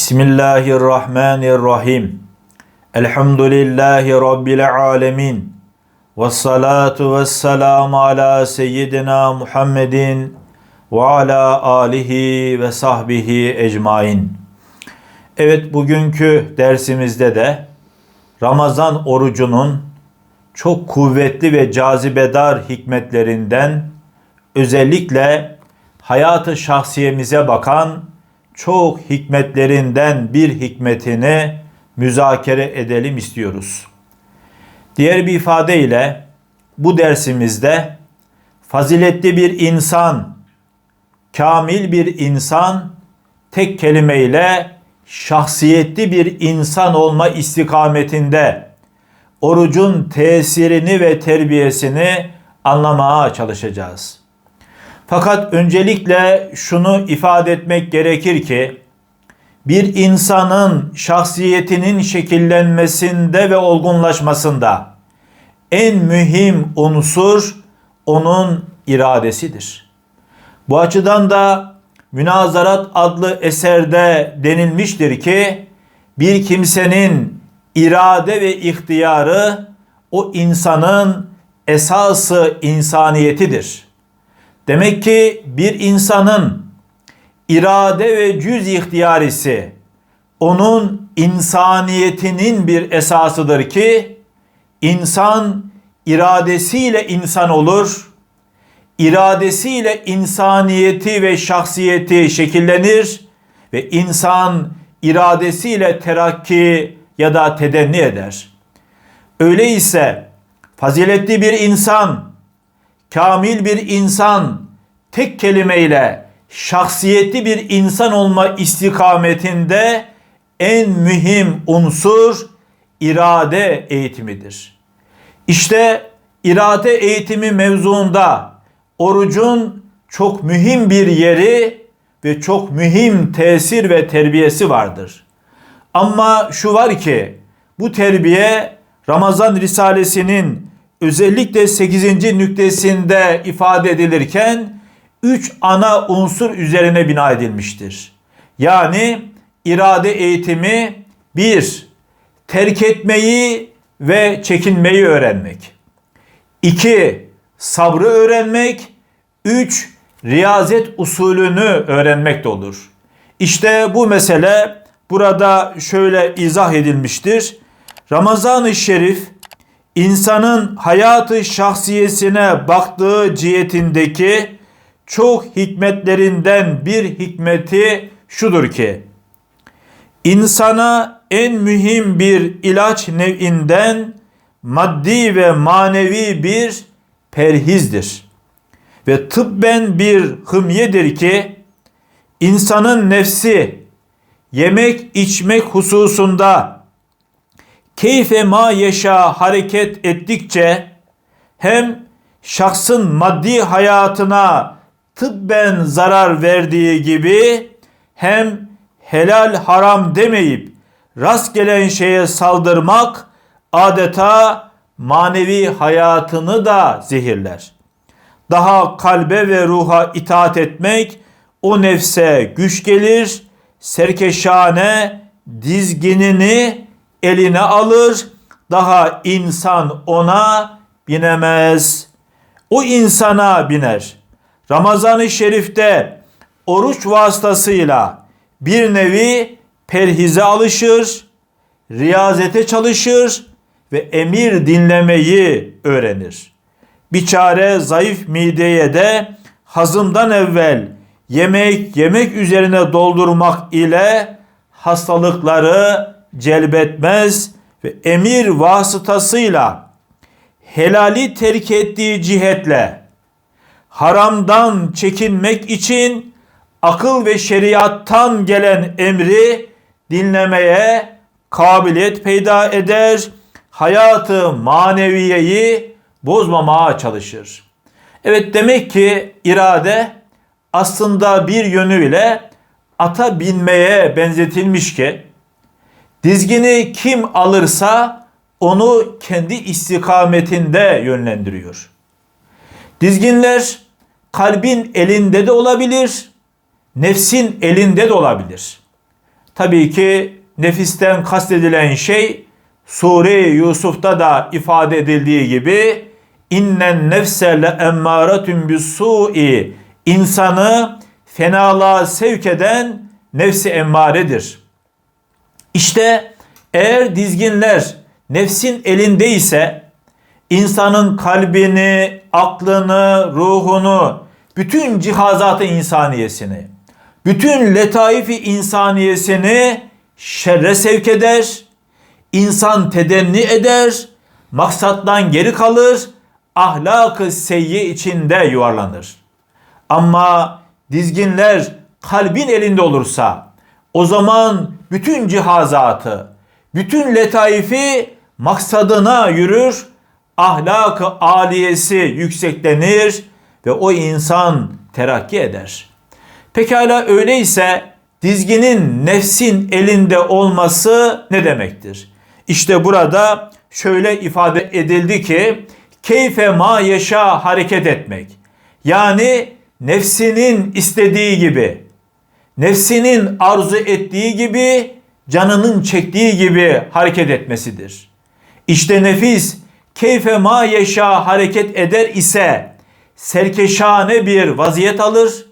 Bismillahirrahmanirrahim. Elhamdülillahi Rabbil alemin. Ve salatu ve selamu ala seyyidina Muhammedin ve ala alihi ve sahbihi ecmain. Evet bugünkü dersimizde de Ramazan orucunun çok kuvvetli ve cazibedar hikmetlerinden özellikle hayatı şahsiyemize bakan çok hikmetlerinden bir hikmetini müzakere edelim istiyoruz. Diğer bir ifadeyle bu dersimizde faziletli bir insan, kamil bir insan tek kelimeyle şahsiyetli bir insan olma istikametinde orucun tesirini ve terbiyesini anlamaya çalışacağız. Fakat öncelikle şunu ifade etmek gerekir ki bir insanın şahsiyetinin şekillenmesinde ve olgunlaşmasında en mühim unsur onun iradesidir. Bu açıdan da Münazarat adlı eserde denilmiştir ki bir kimsenin irade ve ihtiyarı o insanın esası insaniyetidir. Demek ki bir insanın irade ve cüz ihtiyarisi onun insaniyetinin bir esasıdır ki insan iradesiyle insan olur. iradesiyle insaniyeti ve şahsiyeti şekillenir ve insan iradesiyle terakki ya da tedenni eder. Öyleyse faziletli bir insan, kamil bir insan tek kelimeyle şahsiyetli bir insan olma istikametinde en mühim unsur irade eğitimidir. İşte irade eğitimi mevzuunda orucun çok mühim bir yeri ve çok mühim tesir ve terbiyesi vardır. Ama şu var ki bu terbiye Ramazan Risalesi'nin özellikle 8. nüktesinde ifade edilirken üç ana unsur üzerine bina edilmiştir. Yani irade eğitimi bir, terk etmeyi ve çekinmeyi öğrenmek. İki, sabrı öğrenmek. Üç, riyazet usulünü öğrenmek de olur. İşte bu mesele burada şöyle izah edilmiştir. Ramazan-ı Şerif insanın hayatı şahsiyesine baktığı cihetindeki çok hikmetlerinden bir hikmeti şudur ki insana en mühim bir ilaç nevinden maddi ve manevi bir perhizdir. Ve tıbben bir hımyedir ki insanın nefsi yemek içmek hususunda keyfe ma yaşa hareket ettikçe hem şahsın maddi hayatına tıbben zarar verdiği gibi hem helal haram demeyip rast gelen şeye saldırmak adeta manevi hayatını da zehirler. Daha kalbe ve ruha itaat etmek o nefse güç gelir, serkeşane dizginini eline alır, daha insan ona binemez. O insana biner. Ramazan-ı Şerif'te oruç vasıtasıyla bir nevi perhize alışır, riyazete çalışır ve emir dinlemeyi öğrenir. Biçare zayıf mideye de hazımdan evvel yemek yemek üzerine doldurmak ile hastalıkları celbetmez ve emir vasıtasıyla helali terk ettiği cihetle haramdan çekinmek için akıl ve şeriattan gelen emri dinlemeye kabiliyet peyda eder. Hayatı maneviyeyi bozmamaya çalışır. Evet demek ki irade aslında bir yönüyle ata binmeye benzetilmiş ki dizgini kim alırsa onu kendi istikametinde yönlendiriyor. Dizginler kalbin elinde de olabilir, nefsin elinde de olabilir. tabii ki nefisten kastedilen şey Sure Yusuf'ta da ifade edildiği gibi innen nefse le emmâretun bis-su'i insanı fenalığa sevk eden nefsi emmaredir. İşte eğer dizginler nefsin elindeyse insanın kalbini, aklını, ruhunu, bütün cihazatı insaniyesini, bütün letaifi insaniyesini şerre sevk eder, insan tedenni eder, maksattan geri kalır, ahlak-ı seyyi içinde yuvarlanır. Ama dizginler kalbin elinde olursa o zaman bütün cihazatı, bütün letaifi maksadına yürür, ahlak-ı aliyesi yükseklenir ve o insan terakki eder. Pekala öyleyse dizginin nefsin elinde olması ne demektir? İşte burada şöyle ifade edildi ki keyfe ma yaşa hareket etmek. Yani nefsinin istediği gibi, nefsinin arzu ettiği gibi, canının çektiği gibi hareket etmesidir. İşte nefis keyfe ma yaşa hareket eder ise serkeşane bir vaziyet alır,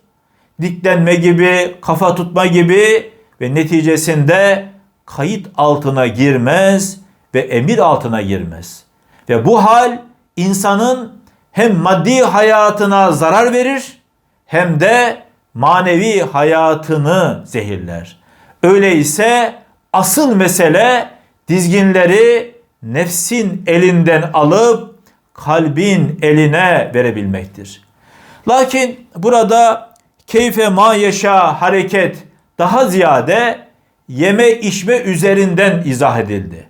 diklenme gibi, kafa tutma gibi ve neticesinde kayıt altına girmez ve emir altına girmez. Ve bu hal insanın hem maddi hayatına zarar verir hem de manevi hayatını zehirler. Öyleyse asıl mesele dizginleri nefsin elinden alıp kalbin eline verebilmektir. Lakin burada keyfe ma yaşa hareket daha ziyade yeme içme üzerinden izah edildi.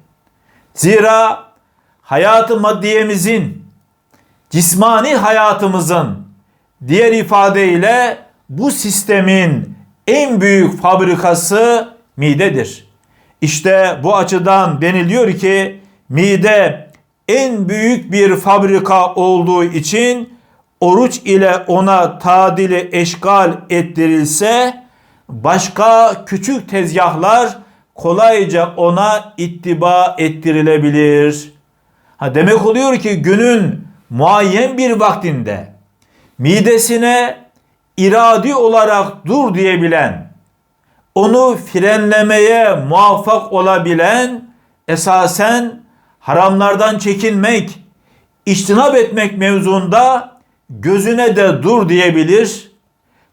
Zira hayatı maddiyemizin, cismani hayatımızın diğer ifadeyle bu sistemin en büyük fabrikası midedir. İşte bu açıdan deniliyor ki mide en büyük bir fabrika olduğu için oruç ile ona tadili eşgal ettirilse başka küçük tezgahlar kolayca ona ittiba ettirilebilir. Ha demek oluyor ki günün muayyen bir vaktinde midesine iradi olarak dur diyebilen, onu frenlemeye muvaffak olabilen esasen haramlardan çekinmek, iştinap etmek mevzunda gözüne de dur diyebilir,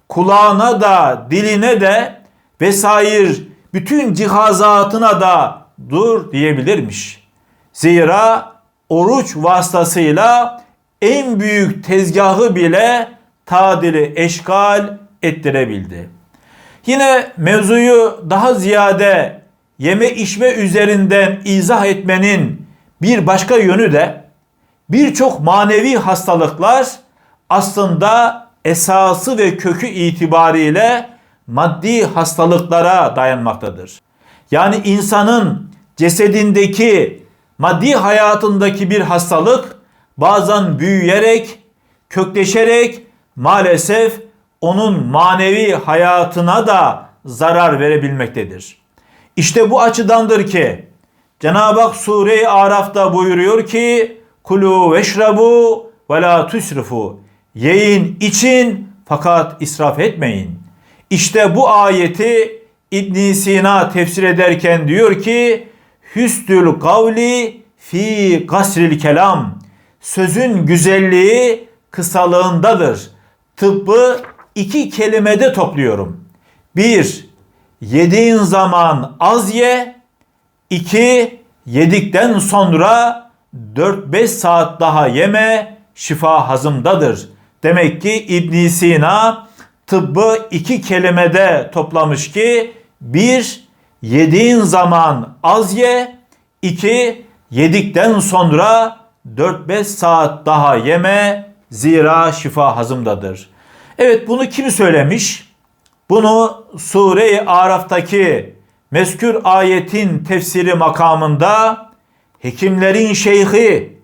kulağına da, diline de vesaire bütün cihazatına da dur diyebilirmiş. Zira oruç vasıtasıyla en büyük tezgahı bile tadili eşgal ettirebildi. Yine mevzuyu daha ziyade yeme içme üzerinden izah etmenin bir başka yönü de birçok manevi hastalıklar aslında esası ve kökü itibariyle maddi hastalıklara dayanmaktadır. Yani insanın cesedindeki maddi hayatındaki bir hastalık bazen büyüyerek, kökleşerek maalesef onun manevi hayatına da zarar verebilmektedir. İşte bu açıdandır ki Cenab-ı Hak Sure-i Araf'ta buyuruyor ki kulu veşrabu ve la tusrifu yiyin için fakat israf etmeyin. İşte bu ayeti İbn Sina tefsir ederken diyor ki hüstül kavli fi gasril kelam sözün güzelliği kısalığındadır. Tıbbı iki kelimede topluyorum. Bir, yediğin zaman az ye. İki, yedikten sonra 4-5 saat daha yeme şifa hazımdadır. Demek ki İbn Sina tıbbı iki kelimede toplamış ki bir yediğin zaman az ye, iki yedikten sonra 4-5 saat daha yeme zira şifa hazımdadır. Evet bunu kim söylemiş? Bunu Sure-i Araf'taki meskür ayetin tefsiri makamında hekimlerin şeyhi,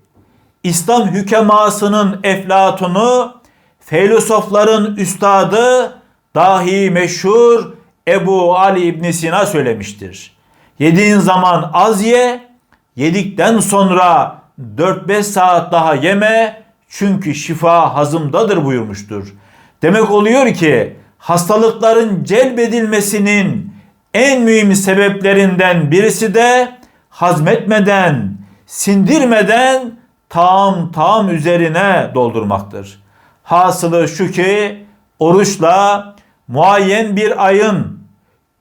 İslam hükemasının eflatunu, filozofların üstadı, dahi meşhur Ebu Ali İbn Sina söylemiştir. Yediğin zaman az ye, yedikten sonra 4-5 saat daha yeme çünkü şifa hazımdadır buyurmuştur. Demek oluyor ki hastalıkların celbedilmesinin en mühim sebeplerinden birisi de hazmetmeden, sindirmeden tam tam üzerine doldurmaktır. Hasılı şu ki oruçla muayyen bir ayın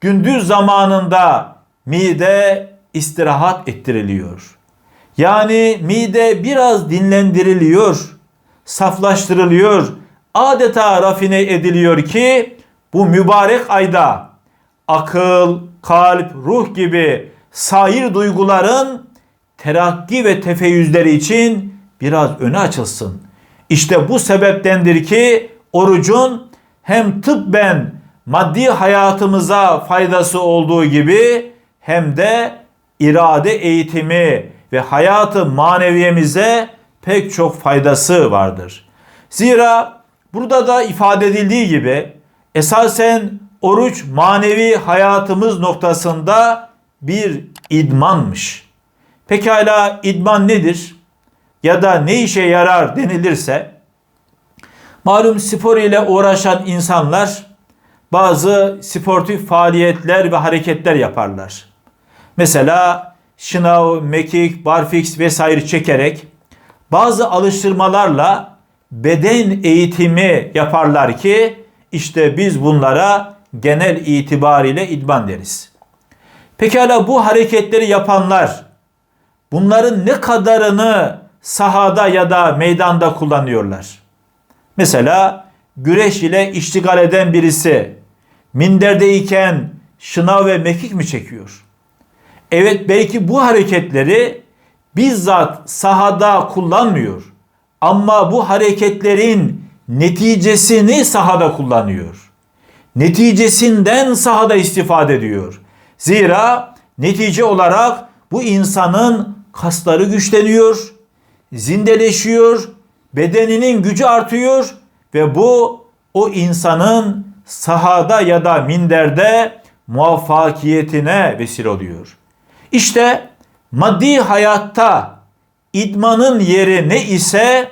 gündüz zamanında mide istirahat ettiriliyor. Yani mide biraz dinlendiriliyor, saflaştırılıyor, adeta rafine ediliyor ki bu mübarek ayda akıl, kalp, ruh gibi sair duyguların terakki ve tefeyyüzleri için biraz öne açılsın. İşte bu sebeptendir ki orucun hem tıbben maddi hayatımıza faydası olduğu gibi hem de irade eğitimi ve hayatı maneviyemize pek çok faydası vardır. Zira burada da ifade edildiği gibi esasen oruç manevi hayatımız noktasında bir idmanmış. Pekala idman nedir? Ya da ne işe yarar denilirse malum spor ile uğraşan insanlar bazı sportif faaliyetler ve hareketler yaparlar. Mesela şınav, mekik, barfiks vesaire çekerek bazı alıştırmalarla beden eğitimi yaparlar ki işte biz bunlara genel itibariyle idman deriz. Pekala bu hareketleri yapanlar bunların ne kadarını sahada ya da meydanda kullanıyorlar? Mesela güreş ile iştigal eden birisi minderdeyken şınav ve mekik mi çekiyor? Evet belki bu hareketleri bizzat sahada kullanmıyor. Ama bu hareketlerin neticesini sahada kullanıyor. Neticesinden sahada istifade ediyor. Zira netice olarak bu insanın kasları güçleniyor, zindeleşiyor, bedeninin gücü artıyor ve bu o insanın sahada ya da minderde muvaffakiyetine vesile oluyor. İşte maddi hayatta idmanın yeri ne ise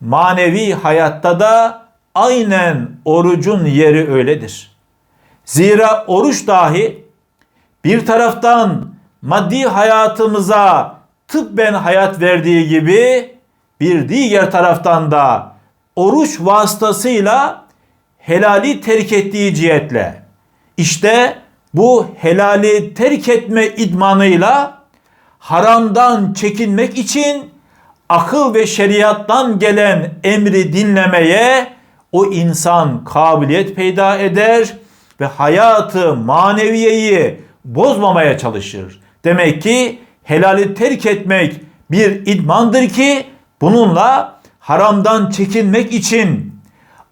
manevi hayatta da aynen orucun yeri öyledir. Zira oruç dahi bir taraftan maddi hayatımıza tıbben hayat verdiği gibi bir diğer taraftan da oruç vasıtasıyla helali terk ettiği cihetle işte bu helali terk etme idmanıyla haramdan çekinmek için akıl ve şeriattan gelen emri dinlemeye o insan kabiliyet peyda eder ve hayatı maneviyeyi bozmamaya çalışır. Demek ki helali terk etmek bir idmandır ki bununla haramdan çekinmek için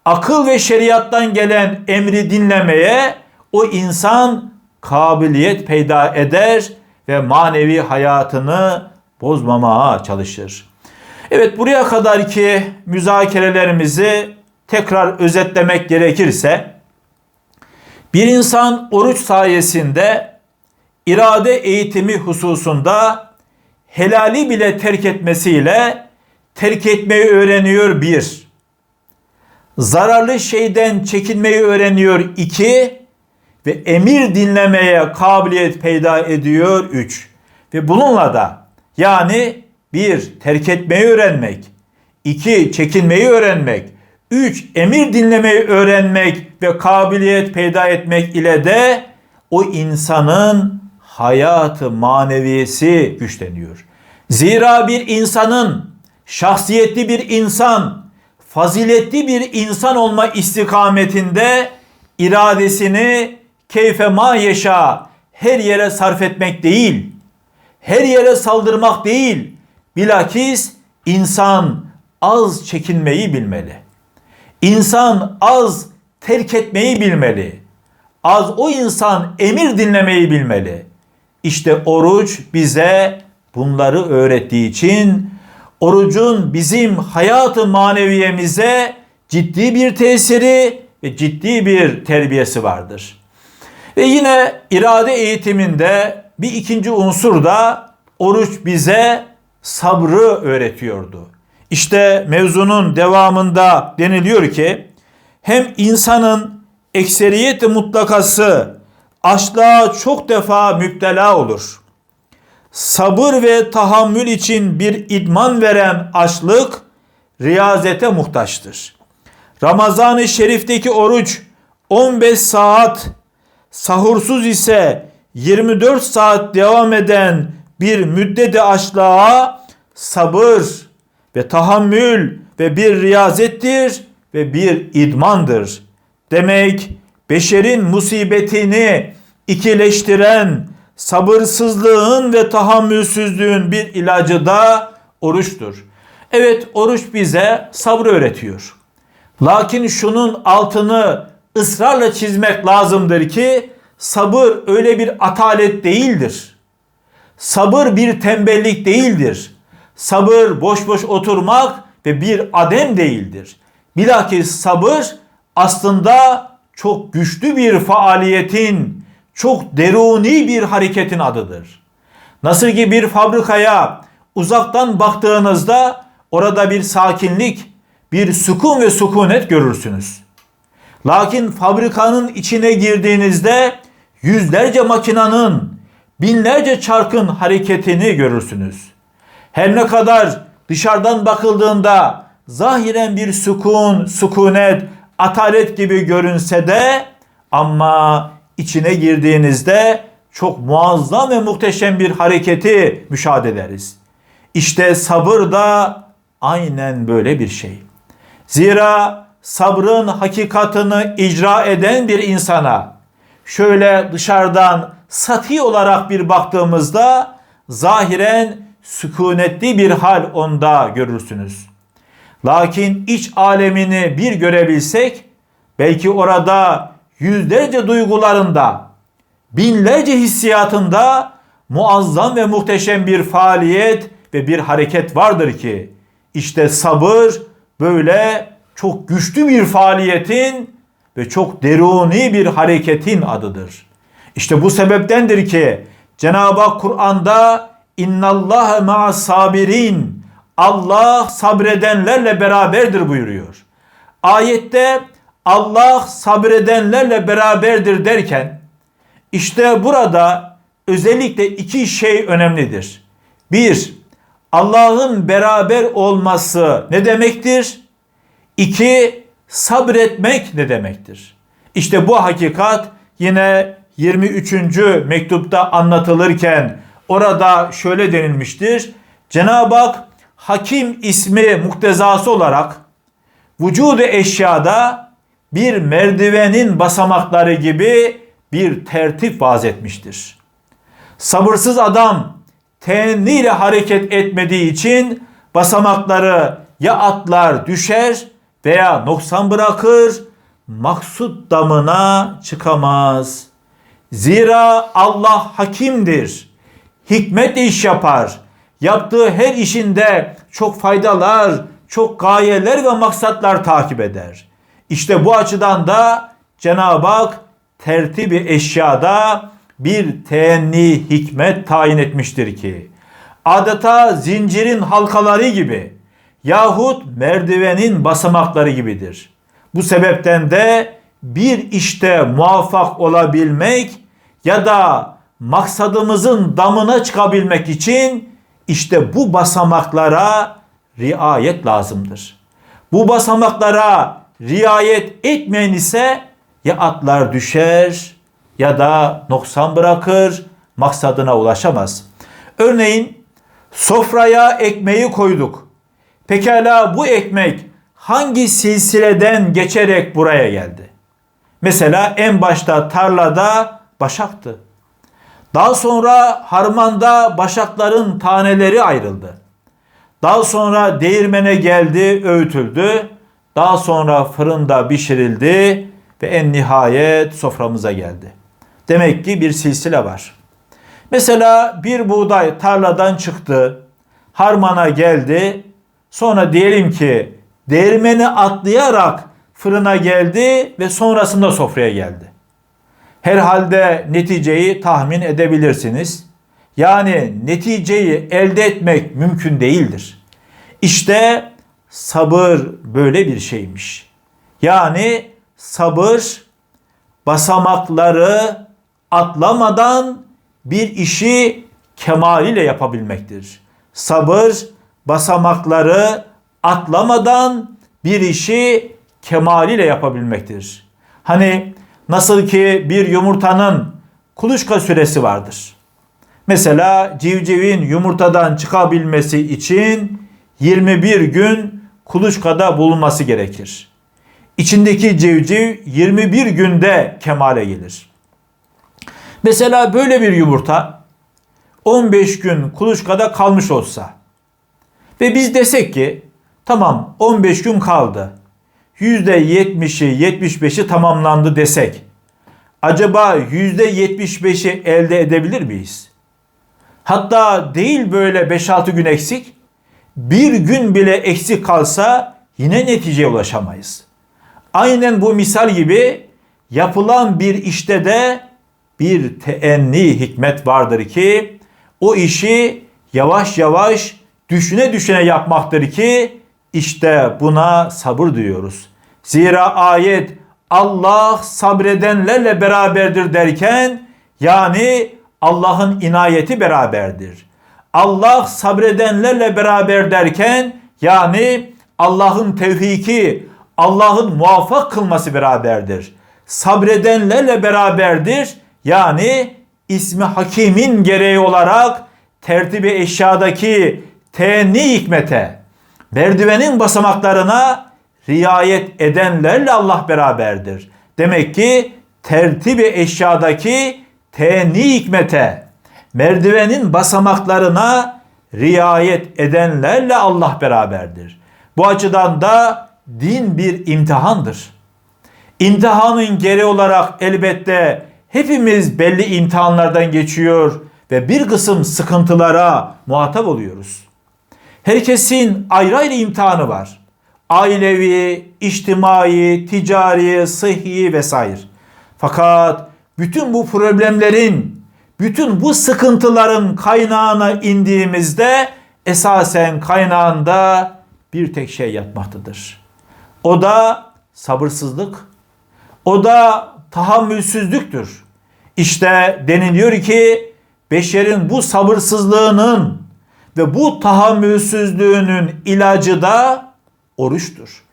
akıl ve şeriattan gelen emri dinlemeye o insan kabiliyet peyda eder ve manevi hayatını bozmamaya çalışır. Evet buraya kadar ki müzakerelerimizi tekrar özetlemek gerekirse bir insan oruç sayesinde irade eğitimi hususunda helali bile terk etmesiyle terk etmeyi öğreniyor bir. Zararlı şeyden çekinmeyi öğreniyor iki ve emir dinlemeye kabiliyet peyda ediyor üç. Ve bununla da yani bir terk etmeyi öğrenmek, iki çekinmeyi öğrenmek, üç emir dinlemeyi öğrenmek ve kabiliyet peyda etmek ile de o insanın hayatı maneviyesi güçleniyor. Zira bir insanın şahsiyetli bir insan, faziletli bir insan olma istikametinde iradesini keyfe ma yaşa her yere sarf etmek değil, her yere saldırmak değil, bilakis insan az çekinmeyi bilmeli. İnsan az terk etmeyi bilmeli. Az o insan emir dinlemeyi bilmeli. İşte oruç bize bunları öğrettiği için orucun bizim hayatı maneviyemize ciddi bir tesiri ve ciddi bir terbiyesi vardır. Ve yine irade eğitiminde bir ikinci unsur da oruç bize sabrı öğretiyordu. İşte mevzunun devamında deniliyor ki hem insanın ekseriyeti mutlakası açlığa çok defa müptela olur. Sabır ve tahammül için bir idman veren açlık riyazete muhtaçtır. Ramazan-ı Şerif'teki oruç 15 saat, sahursuz ise 24 saat devam eden bir müddeti açlığa sabır ve tahammül ve bir riyazettir ve bir idmandır. Demek beşerin musibetini ikileştiren sabırsızlığın ve tahammülsüzlüğün bir ilacı da oruçtur. Evet oruç bize sabrı öğretiyor. Lakin şunun altını ısrarla çizmek lazımdır ki sabır öyle bir atalet değildir. Sabır bir tembellik değildir. Sabır boş boş oturmak ve bir adem değildir. Bilakis sabır aslında çok güçlü bir faaliyetin, çok deruni bir hareketin adıdır. Nasıl ki bir fabrikaya uzaktan baktığınızda orada bir sakinlik, bir sükun ve sükunet görürsünüz. Lakin fabrikanın içine girdiğinizde yüzlerce makinanın, binlerce çarkın hareketini görürsünüz. Her ne kadar dışarıdan bakıldığında zahiren bir sükun, sükunet, atalet gibi görünse de ama içine girdiğinizde çok muazzam ve muhteşem bir hareketi müşahede ederiz. İşte sabır da aynen böyle bir şey. Zira sabrın hakikatını icra eden bir insana şöyle dışarıdan sati olarak bir baktığımızda zahiren sükunetli bir hal onda görürsünüz. Lakin iç alemini bir görebilsek belki orada yüzlerce duygularında, binlerce hissiyatında muazzam ve muhteşem bir faaliyet ve bir hareket vardır ki işte sabır böyle çok güçlü bir faaliyetin ve çok deruni bir hareketin adıdır. İşte bu sebeptendir ki Cenab-ı Hak Kur'an'da innallâhe ma'as sabirin Allah sabredenlerle beraberdir buyuruyor. Ayette Allah sabredenlerle beraberdir derken işte burada özellikle iki şey önemlidir. Bir, Allah'ın beraber olması ne demektir? İki, sabretmek ne demektir? İşte bu hakikat yine 23. mektupta anlatılırken orada şöyle denilmiştir. Cenab-ı Hak Hakim ismi muktezası olarak vücudu eşyada bir merdivenin basamakları gibi bir tertip vaz etmiştir. Sabırsız adam teenniyle hareket etmediği için basamakları ya atlar düşer veya noksan bırakır, maksut damına çıkamaz. Zira Allah hakimdir. Hikmet iş yapar. Yaptığı her işinde çok faydalar, çok gayeler ve maksatlar takip eder. İşte bu açıdan da Cenab-ı Hak tertibi eşyada bir teenni hikmet tayin etmiştir ki adeta zincirin halkaları gibi yahut merdivenin basamakları gibidir. Bu sebepten de bir işte muvaffak olabilmek ya da maksadımızın damına çıkabilmek için işte bu basamaklara riayet lazımdır. Bu basamaklara riayet etmeyen ise ya atlar düşer ya da noksan bırakır, maksadına ulaşamaz. Örneğin sofraya ekmeği koyduk. Pekala bu ekmek hangi silsileden geçerek buraya geldi? Mesela en başta tarlada başaktı. Daha sonra harmanda başakların taneleri ayrıldı. Daha sonra değirmene geldi, öğütüldü. Daha sonra fırında pişirildi ve en nihayet soframıza geldi. Demek ki bir silsile var. Mesela bir buğday tarladan çıktı, harmana geldi. Sonra diyelim ki değirmeni atlayarak fırına geldi ve sonrasında sofraya geldi. Herhalde neticeyi tahmin edebilirsiniz. Yani neticeyi elde etmek mümkün değildir. İşte sabır böyle bir şeymiş. Yani sabır basamakları atlamadan bir işi kemaliyle yapabilmektir. Sabır basamakları atlamadan bir işi kemaliyle yapabilmektir. Hani nasıl ki bir yumurtanın kuluçka süresi vardır. Mesela civcivin yumurtadan çıkabilmesi için 21 gün kuluçkada bulunması gerekir. İçindeki civciv 21 günde kemale gelir. Mesela böyle bir yumurta 15 gün kuluçkada kalmış olsa ve biz desek ki tamam 15 gün kaldı. %70'i 75'i tamamlandı desek acaba %75'i elde edebilir miyiz? Hatta değil böyle 5-6 gün eksik bir gün bile eksik kalsa yine neticeye ulaşamayız. Aynen bu misal gibi yapılan bir işte de bir teenni hikmet vardır ki o işi yavaş yavaş düşüne düşüne yapmaktır ki işte buna sabır diyoruz. Zira ayet Allah sabredenlerle beraberdir derken yani Allah'ın inayeti beraberdir. Allah sabredenlerle beraber derken yani Allah'ın tevfiki, Allah'ın muvaffak kılması beraberdir. Sabredenlerle beraberdir. Yani ismi hakimin gereği olarak tertibi eşyadaki teenni hikmete, merdivenin basamaklarına riayet edenlerle Allah beraberdir. Demek ki tertibi eşyadaki teenni hikmete, merdivenin basamaklarına riayet edenlerle Allah beraberdir. Bu açıdan da din bir imtihandır. İmtihanın geri olarak elbette hepimiz belli imtihanlardan geçiyor ve bir kısım sıkıntılara muhatap oluyoruz. Herkesin ayrı ayrı imtihanı var. Ailevi, içtimai, ticari, sıhhi vesaire. Fakat bütün bu problemlerin, bütün bu sıkıntıların kaynağına indiğimizde esasen kaynağında bir tek şey yatmaktadır. O da sabırsızlık. O da tahammülsüzlüktür. İşte deniliyor ki beşerin bu sabırsızlığının ve bu tahammülsüzlüğünün ilacı da oruçtur.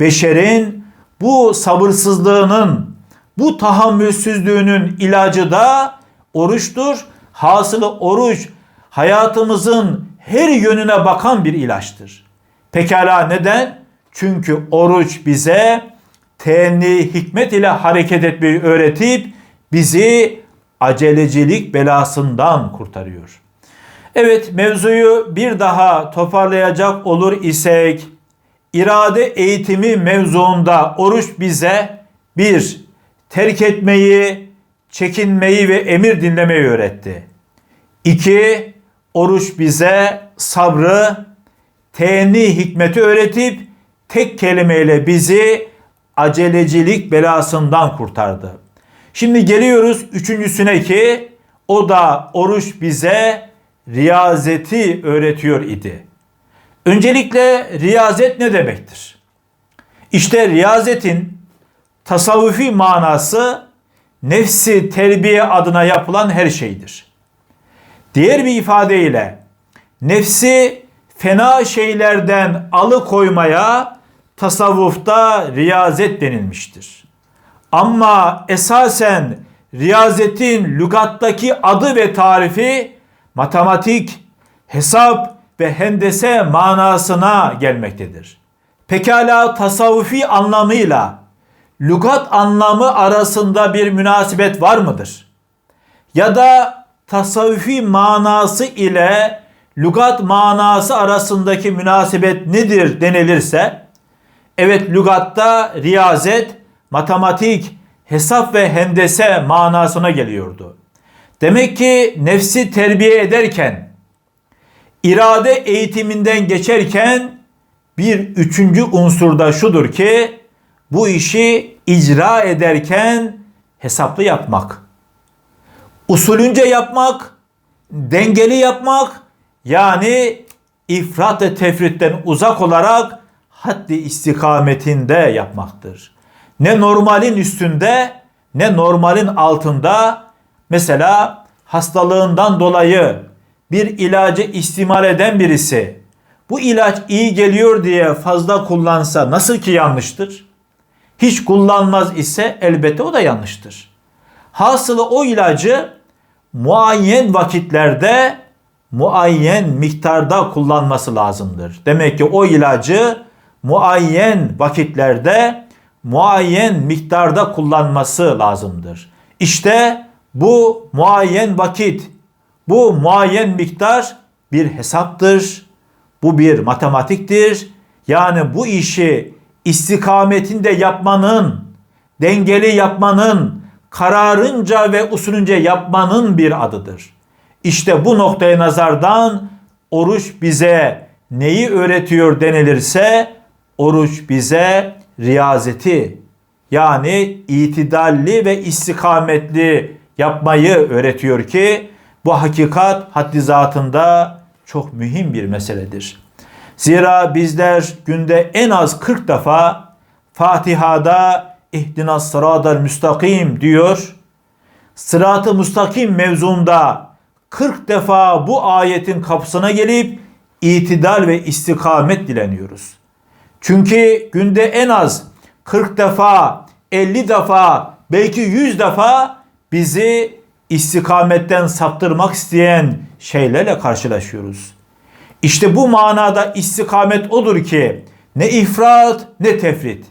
Beşerin bu sabırsızlığının, bu tahammülsüzlüğünün ilacı da oruçtur. Hasılı oruç hayatımızın her yönüne bakan bir ilaçtır. Pekala neden? Çünkü oruç bize tenni hikmet ile hareket etmeyi öğretip bizi acelecilik belasından kurtarıyor. Evet mevzuyu bir daha toparlayacak olur isek irade eğitimi mevzuunda oruç bize bir terk etmeyi, çekinmeyi ve emir dinlemeyi öğretti. İki, oruç bize sabrı, teenni hikmeti öğretip tek kelimeyle bizi acelecilik belasından kurtardı. Şimdi geliyoruz üçüncüsüne ki o da oruç bize riyazeti öğretiyor idi. Öncelikle riyazet ne demektir? İşte riyazetin tasavvufi manası nefsi terbiye adına yapılan her şeydir. Diğer bir ifadeyle nefsi fena şeylerden alıkoymaya tasavvufta riyazet denilmiştir. Ama esasen riyazetin lügattaki adı ve tarifi matematik, hesap ve hendese manasına gelmektedir. Pekala tasavvufi anlamıyla lügat anlamı arasında bir münasebet var mıdır? Ya da tasavvufi manası ile lügat manası arasındaki münasebet nedir denilirse evet lügatta riyazet, matematik, hesap ve hendese manasına geliyordu. Demek ki nefsi terbiye ederken, irade eğitiminden geçerken bir üçüncü unsur da şudur ki bu işi icra ederken hesaplı yapmak. Usulünce yapmak, dengeli yapmak yani ifrat ve tefritten uzak olarak haddi istikametinde yapmaktır. Ne normalin üstünde ne normalin altında mesela hastalığından dolayı bir ilacı istimal eden birisi bu ilaç iyi geliyor diye fazla kullansa nasıl ki yanlıştır? Hiç kullanmaz ise elbette o da yanlıştır. Hasılı o ilacı muayyen vakitlerde muayyen miktarda kullanması lazımdır. Demek ki o ilacı muayyen vakitlerde muayyen miktarda kullanması lazımdır. İşte bu muayyen vakit, bu muayyen miktar bir hesaptır. Bu bir matematiktir. Yani bu işi istikametinde yapmanın, dengeli yapmanın, kararınca ve usulünce yapmanın bir adıdır. İşte bu noktaya nazardan oruç bize neyi öğretiyor denilirse oruç bize riyazeti yani itidalli ve istikametli yapmayı öğretiyor ki bu hakikat haddi zatında çok mühim bir meseledir. Zira bizler günde en az 40 defa Fatiha'da ihdinas sıradal müstakim diyor. Sıratı müstakim mevzunda 40 defa bu ayetin kapısına gelip itidal ve istikamet dileniyoruz. Çünkü günde en az 40 defa, 50 defa, belki 100 defa bizi istikametten saptırmak isteyen şeylerle karşılaşıyoruz. İşte bu manada istikamet odur ki ne ifrat ne tefrit.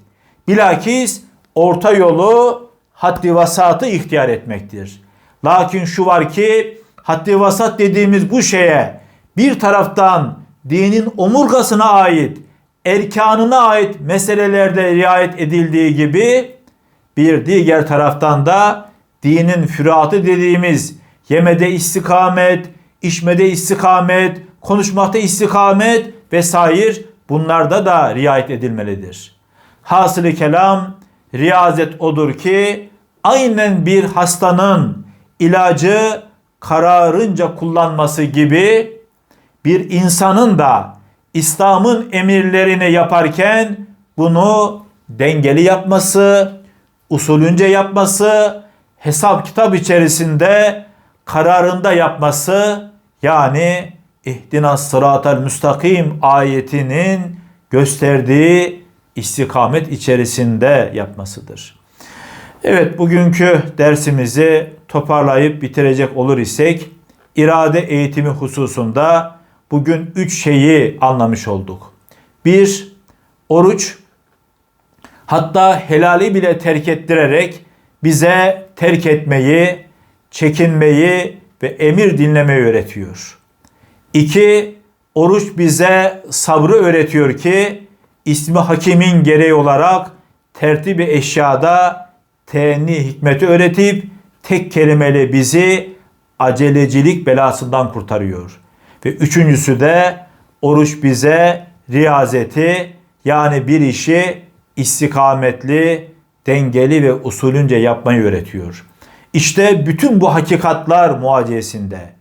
Bilakis orta yolu haddi vasatı ihtiyar etmektir. Lakin şu var ki haddi vasat dediğimiz bu şeye bir taraftan dinin omurgasına ait, erkanına ait meselelerde riayet edildiği gibi bir diğer taraftan da dinin füratı dediğimiz yemede istikamet, içmede istikamet, konuşmakta istikamet vesaire bunlarda da riayet edilmelidir. Hasılı kelam riyazet odur ki aynen bir hastanın ilacı kararınca kullanması gibi bir insanın da İslam'ın emirlerini yaparken bunu dengeli yapması, usulünce yapması, hesap kitap içerisinde kararında yapması yani ihdinas sıratel müstakim ayetinin gösterdiği istikamet içerisinde yapmasıdır. Evet bugünkü dersimizi toparlayıp bitirecek olur isek irade eğitimi hususunda bugün üç şeyi anlamış olduk. Bir, oruç hatta helali bile terk ettirerek bize terk etmeyi, çekinmeyi ve emir dinlemeyi öğretiyor. İki, oruç bize sabrı öğretiyor ki ismi hakimin gereği olarak tertibi eşyada tenni hikmeti öğretip tek kelimeyle bizi acelecilik belasından kurtarıyor. Ve üçüncüsü de oruç bize riyazeti yani bir işi istikametli, dengeli ve usulünce yapmayı öğretiyor. İşte bütün bu hakikatlar muaciyesinde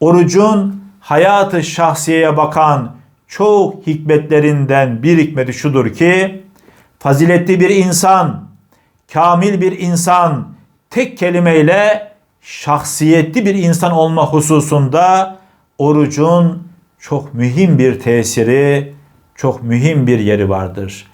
orucun hayatı şahsiyeye bakan çok hikmetlerinden bir hikmeti şudur ki faziletli bir insan, kamil bir insan tek kelimeyle şahsiyetli bir insan olma hususunda orucun çok mühim bir tesiri, çok mühim bir yeri vardır.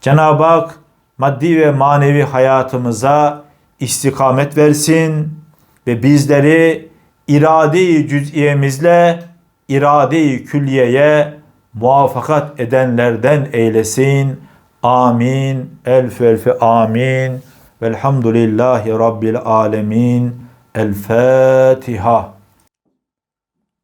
Cenab-ı Hak maddi ve manevi hayatımıza istikamet versin ve bizleri irade-i cüz'iyemizle irade-i külliyeye muvaffakat edenlerden eylesin. Amin. Elf elfi amin. Velhamdülillahi Rabbil alemin. El Fatiha.